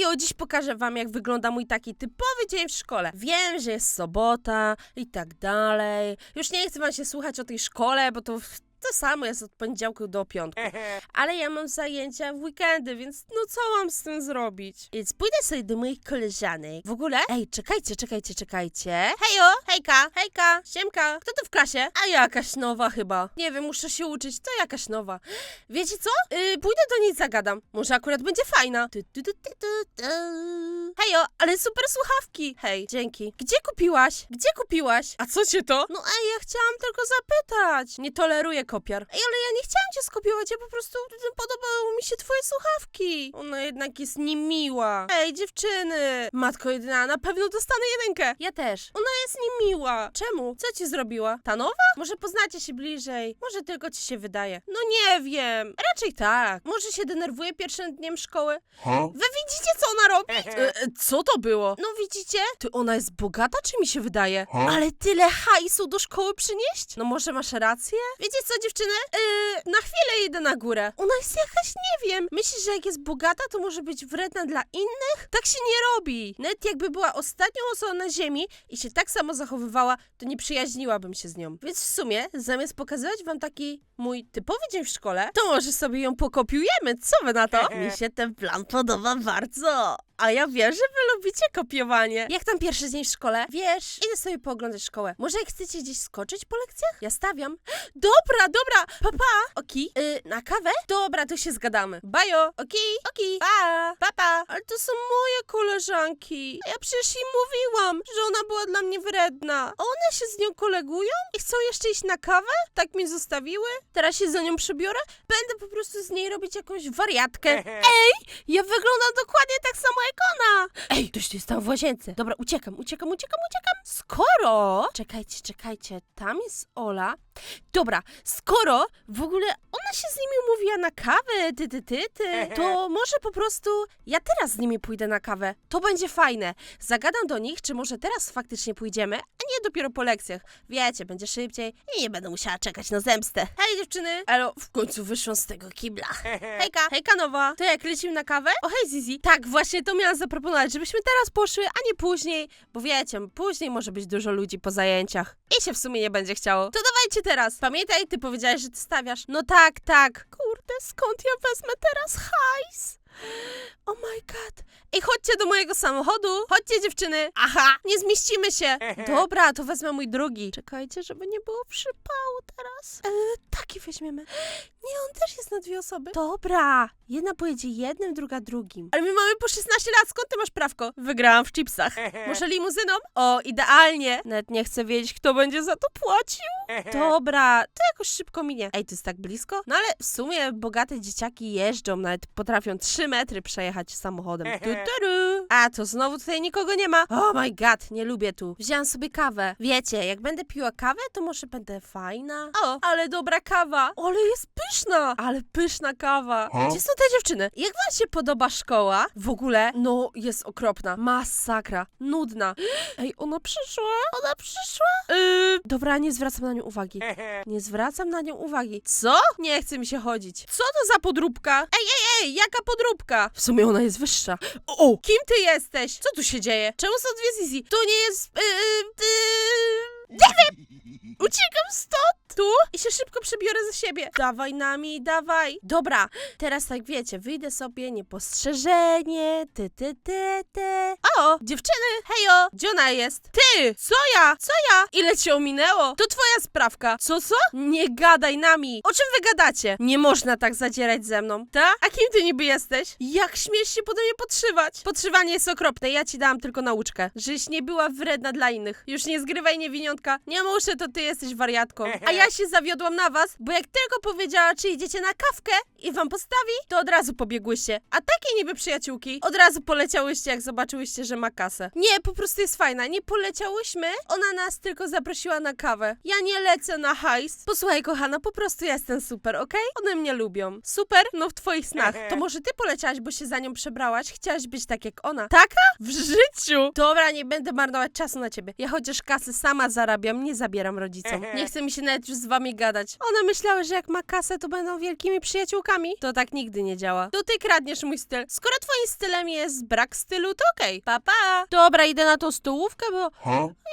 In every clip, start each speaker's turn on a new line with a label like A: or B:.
A: Hejo, dziś pokażę wam, jak wygląda mój taki typowy dzień w szkole. Wiem, że jest sobota i tak dalej. Już nie chcę wam się słuchać o tej szkole, bo to to samo jest od poniedziałku do piątku. Ale ja mam zajęcia w weekendy, więc no co mam z tym zrobić? Więc pójdę sobie do moich koleżanek. W ogóle? Ej, czekajcie, czekajcie, czekajcie. Hejo, hejka, hejka, siemka. Kto tu w klasie? A jakaś nowa chyba. Nie wiem, muszę się uczyć, to jakaś nowa. Wiecie co? Yy, pójdę do niej zagadam. Może akurat będzie fajna. Tu, tu, tu, tu, tu, tu. Hejo, ale super słuchawki. Hej, dzięki. Gdzie kupiłaś? Gdzie kupiłaś? A co cię to? No ej, ja chciałam tylko zapytać. Nie toleruję kopiar. Ej, ale ja nie chciałam cię skopiować, ja po prostu podobały mi się twoje słuchawki. Ona jednak jest niemiła. Ej, dziewczyny. Matko jedyna, na pewno dostanę jedynkę. Ja też. Ona jest niemiła. Czemu? Co ci zrobiła? Ta nowa? Może poznacie się bliżej. Może tylko ci się wydaje. No nie wiem. Raczej tak. Może się denerwuje pierwszym dniem szkoły.
B: Huh?
A: Wy widzicie, co ona robi? E, e, co to było? No widzicie? Ty ona jest bogata, czy mi się wydaje? Ale tyle hajsu do szkoły przynieść? No może masz rację? Wiecie co, dziewczyny? E, na chwilę idę na górę. Ona jest jakaś, nie wiem. Myślisz, że jak jest bogata, to może być wredna dla innych? Tak się nie robi. Nawet jakby była ostatnią osobą na ziemi i się tak samo zachowywała, to nie przyjaźniłabym się z nią. Więc w sumie, zamiast pokazywać wam taki mój typowy dzień w szkole, to może sobie ją pokopiujemy. Co wy na to? Mi się ten plan podoba bardzo. A ja wiem, że wy lubicie kopiowanie. Jak tam pierwszy dzień w szkole? Wiesz, idę sobie pooglądać szkołę. Może jak chcecie gdzieś skoczyć po lekcjach? Ja stawiam. Dobra, dobra, papa. Oki, y, na kawę? Dobra, to się zgadamy. Bajo, oki, oki, pa, papa. Ale to są moje koleżanki. A Ja przecież im mówiłam, że ona była dla mnie wredna. A one się z nią kolegują i chcą jeszcze iść na kawę? Tak mi zostawiły? Teraz się za nią przebiorę? Będę po prostu z niej robić jakąś wariatkę. Ej, ja wyglądam dokładnie tak samo jak Ej, ktoś tu jest tam w łazience. Dobra, uciekam, uciekam, uciekam, uciekam. Skoro... Czekajcie, czekajcie, tam jest Ola. Dobra, skoro w ogóle ona się z nimi umówiła na kawę, ty, ty, ty, ty, to może po prostu ja teraz z nimi pójdę na kawę. To będzie fajne. Zagadam do nich, czy może teraz faktycznie pójdziemy, a nie dopiero po lekcjach. Wiecie, będzie szybciej i nie będę musiała czekać na zemstę. Hej dziewczyny! Elo, w końcu wyszłam z tego kibla. Hejka, hejka nowa. To jak lecimy na kawę? O hej Zizi. Tak, właśnie to miałam zaproponować, żebyśmy teraz poszły, a nie później, bo wiecie, później może być dużo ludzi po zajęciach. I się w sumie nie będzie chciało. To dawajcie teraz. Pamiętaj, ty powiedziałeś, że ty stawiasz. No tak, tak. Kurde, skąd ja wezmę teraz hajs? Oh my god. Ej, chodźcie do mojego samochodu. Chodźcie, dziewczyny. Aha, nie zmieścimy się. Dobra, to wezmę mój drugi. Czekajcie, żeby nie było przypału teraz. E, taki weźmiemy. Też jest na dwie osoby. Dobra, jedna pojedzie jednym, druga drugim. Ale my mamy po 16 lat, skąd ty masz prawko? Wygrałam w chipsach. Może limuzyną? O, idealnie. Nawet nie chcę wiedzieć, kto będzie za to płacił. Dobra, to jakoś szybko minie. Ej, to jest tak blisko? No ale w sumie bogate dzieciaki jeżdżą, nawet potrafią 3 metry przejechać samochodem. Tu, tu, ru. A, to znowu tutaj nikogo nie ma. Oh my god, nie lubię tu. Wziąłam sobie kawę. Wiecie, jak będę piła kawę, to może będę fajna. O, ale dobra kawa. Ale jest pyszna. Ale pyszna kawa. Gdzie są te dziewczyny? Jak wam się podoba szkoła? W ogóle? No, jest okropna. Masakra. Nudna. Ej, ona przyszła? Ona przyszła? Yy, dobra, nie zwracam na nią uwagi. Nie zwracam na nią uwagi. Co? Nie chce mi się chodzić. Co to za podróbka? Ej, ej, ej, jaka podróbka? W sumie ona jest wyższa. O, o, kim ty jesteś? Co tu się dzieje? Czemu są dwie Zizi? To nie jest... Yy, yy, nie wiem! Uciekam stąd! Tu i się szybko przebiorę ze siebie. Dawaj nami, dawaj. Dobra, teraz tak wiecie, wyjdę sobie niepostrzeżenie, ty, ty, ty, ty. O, dziewczyny, hejo, gdzie ona jest? Ty, co ja? Co ja? Ile cię ominęło? To twoja sprawka. Co, co? Nie gadaj nami. O czym wy gadacie? Nie można tak zadzierać ze mną. Ta? A kim ty niby jesteś? Jak śmiesz się pode mnie podszywać? Podszywanie jest okropne, ja ci dałam tylko nauczkę. Żeś nie była wredna dla innych. Już nie zgrywaj niewiniątka. Nie muszę, to ty jesteś wariatką. A ja się zawiodłam na was, bo jak tylko powiedziała, czy idziecie na kawkę i wam postawi, to od razu pobiegłyście. A takie niby przyjaciółki od razu poleciałyście, jak zobaczyłyście, że ma kasę. Nie, po prostu jest fajna. Nie poleciałyśmy, ona nas tylko zaprosiła na kawę. Ja nie lecę na hajs. Posłuchaj, kochana, po prostu jestem super, okej? One mnie lubią. Super? No w twoich snach. To może ty poleciałaś, bo się za nią przebrałaś? Chciałaś być tak jak ona. Taka? W życiu! Dobra, nie będę marnować czasu na ciebie. Ja chociaż kasy sama zarabiam, nie zabieram zabieram rodzicom. Nie chce mi się nawet już z wami gadać. One myślały, że jak ma kasę, to będą wielkimi przyjaciółkami. To tak nigdy nie działa. To ty kradniesz mój styl. Skoro twoim stylem jest brak stylu, to okej. Pa, pa. Dobra, idę na tą stołówkę, bo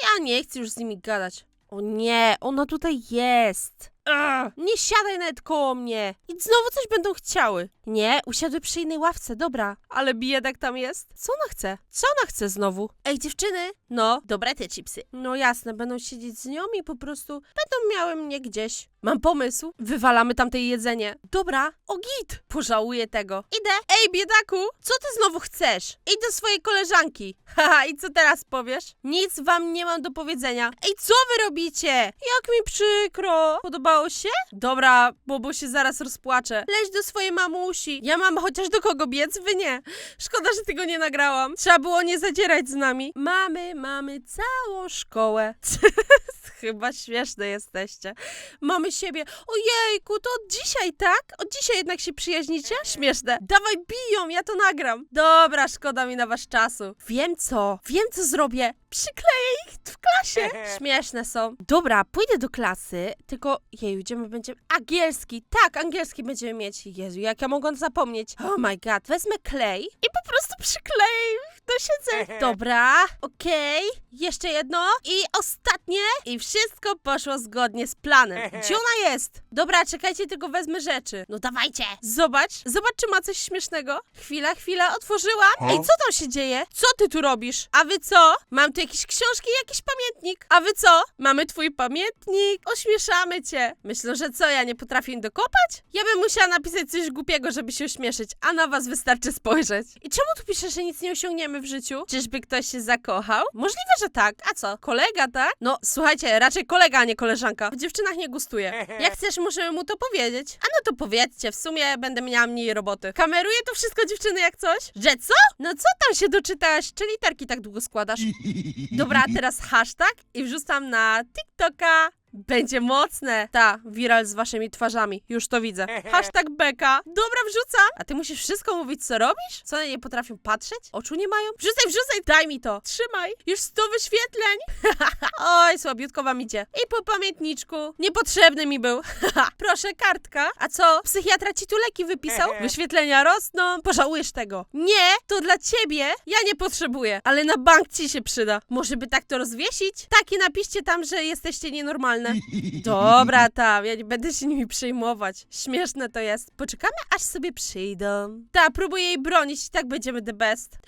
A: ja nie chcę już z nimi gadać. O nie, ona tutaj jest. Ugh, nie siadaj nawet koło mnie. I znowu coś będą chciały. Nie, usiadły przy innej ławce, dobra. Ale biedak tam jest. Co ona chce? Co ona chce znowu? Ej, dziewczyny. No, dobre te chipsy. No jasne, będą siedzieć z nią i po prostu będą miały mnie gdzieś. Mam pomysł. Wywalamy tamte jedzenie. Dobra, o git. Pożałuję tego. Idę. Ej, biedaku, co ty znowu chcesz? Idź do swojej koleżanki. Haha, i co teraz powiesz? Nic wam nie mam do powiedzenia. Ej, co wy robicie? Jak mi przykro. Podobało się? Dobra, bo się zaraz rozpłaczę. Leć do swojej mamusi. Ja mam chociaż do kogo biec, wy nie. Szkoda, że tego nie nagrałam. Trzeba było nie zadzierać z nami. Mamy, mamy całą szkołę. Chyba śmieszne jesteście. Mamy siebie. Ojejku, to od dzisiaj, tak? Od dzisiaj jednak się przyjaźnicie? Śmieszne. Dawaj, biją, ja to nagram. Dobra, szkoda mi na wasz czasu. Wiem co, wiem co zrobię. Przykleję ich w klasie. Śmieszne są. Dobra, pójdę do klasy, tylko jeju, gdzie my będziemy... Angielski, tak, angielski będziemy mieć. Jezu, jak ja mogłam zapomnieć. Oh my god, wezmę klej i po prostu przykleję do siedzenia. Dobra, okej. Jeszcze jedno i ostatnie. I wszystko poszło zgodnie z planem. Gdzie ona jest? Dobra, czekajcie, tylko wezmę rzeczy. No dawajcie. Zobacz, zobacz, czy ma coś śmiesznego. Chwila, chwila, otworzyłam. Ej, co tam się dzieje? Co ty tu robisz? A wy co? Mam tu jakieś książki i jakiś pamiętnik. A wy co? Mamy twój pamiętnik. Ośmieszamy cię. Myślę, że co, ja nie potrafię im dokopać? Ja bym musiała napisać coś głupiego, żeby się ośmieszyć, a na was wystarczy spojrzeć. I czemu tu pisze, że nic nie osiągniemy w życiu? Czyżby ktoś się zakochał? Możliwe, że tak. A co? Kolega, tak? No, słuchajcie, raczej kolega, a nie koleżanka. W dziewczynach nie gustuje. Jak chcesz, możemy mu to powiedzieć. A no to powiedzcie, w sumie będę miała mniej roboty. Kameruję to wszystko, dziewczyny, jak coś? Że co? No co tam się doczytałaś? Czy literki tak długo składasz? Dobra, teraz hashtag i wrzucam na TikToka. Będzie mocne. Ta, viral z waszymi twarzami. Już to widzę. Hashtag beka. Dobra, wrzucam. A ty musisz wszystko mówić, co robisz? Co one nie potrafią patrzeć? Oczu nie mają? Wrzucaj, wrzucaj, daj mi to. Trzymaj. Już 100 wyświetleń. Oj, słabiutko wam idzie. I po pamiętniczku. Niepotrzebny mi był. Proszę, kartka. A co? Psychiatra ci tu leki wypisał? Wyświetlenia rosną. Pożałujesz tego. Nie, to dla ciebie. Ja nie potrzebuję. Ale na bank ci się przyda. Może by tak to rozwiesić? Tak i napiszcie tam, że jesteście nienormalne. Dobra, tam, ja nie będę się nimi przejmować. Śmieszne to jest. Poczekamy, aż sobie przyjdą. Ta, próbuję jej bronić i tak będziemy the best.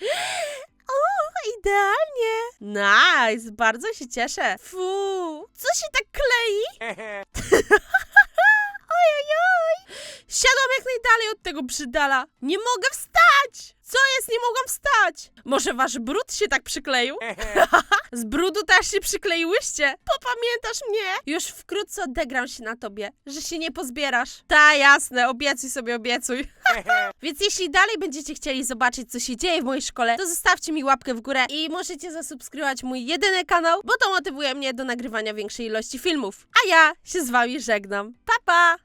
A: O, idealnie. Nice, bardzo się cieszę. Fu, co się tak klei? Ojojoj. Siadłam jak najdalej od tego. Nie mogę wstać. Co jest? Nie mogłam wstać. Może wasz brud się tak przykleił? Z brudu też się przykleiłyście. Popamiętasz mnie? Już wkrótce odegram się na tobie, że się nie pozbierasz. Ta, jasne, obiecuj sobie, obiecuj. Więc jeśli dalej będziecie chcieli zobaczyć, co się dzieje w mojej szkole, to zostawcie mi łapkę w górę i możecie zasubskrybować mój jedyny kanał, bo to motywuje mnie do nagrywania większej ilości filmów. A ja się z wami żegnam. Pa, pa!